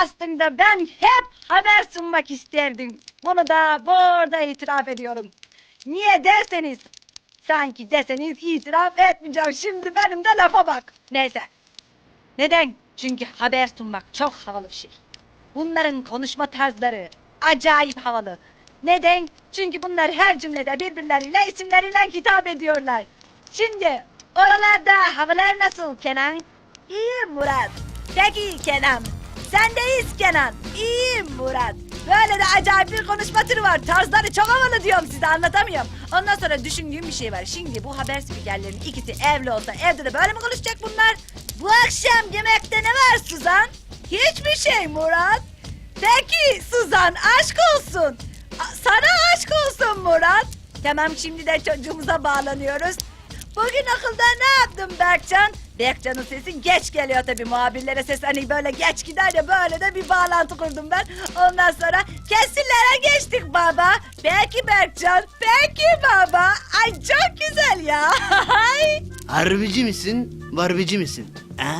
Aslında ben hep haber sunmak isterdim. Bunu da burada itiraf ediyorum. Niye derseniz, sanki deseniz itiraf etmeyeceğim. Şimdi benim de lafa bak. Neyse. Neden? Çünkü haber sunmak çok havalı bir şey. Bunların konuşma tarzları acayip havalı. Neden? Çünkü bunlar her cümlede birbirleriyle isimleriyle hitap ediyorlar. Şimdi oralarda havalar nasıl Kenan? İyiyim Murat. Peki Kenan. Sendeyiz Kenan. İyiyim Murat. Böyle de acayip bir konuşma türü var. Tarzları çok havalı diyorum size anlatamıyorum. Ondan sonra düşündüğüm bir şey var. Şimdi bu haber spikerlerinin ikisi evli olsa evde de böyle mi konuşacak bunlar? Bu akşam yemekte ne var Suzan? Hiçbir şey Murat. Peki Suzan aşk olsun. A- Sana aşk olsun Murat. Tamam şimdi de çocuğumuza bağlanıyoruz. Bugün okulda ne yaptın Berkcan? Berkcan'ın sesi geç geliyor tabii muhabirlere ses hani böyle geç gider ya böyle de bir bağlantı kurdum ben. Ondan sonra kesirlere geçtik baba. Peki Berkcan, peki baba. Ay çok güzel ya. Harbici misin, barbici misin? Ha?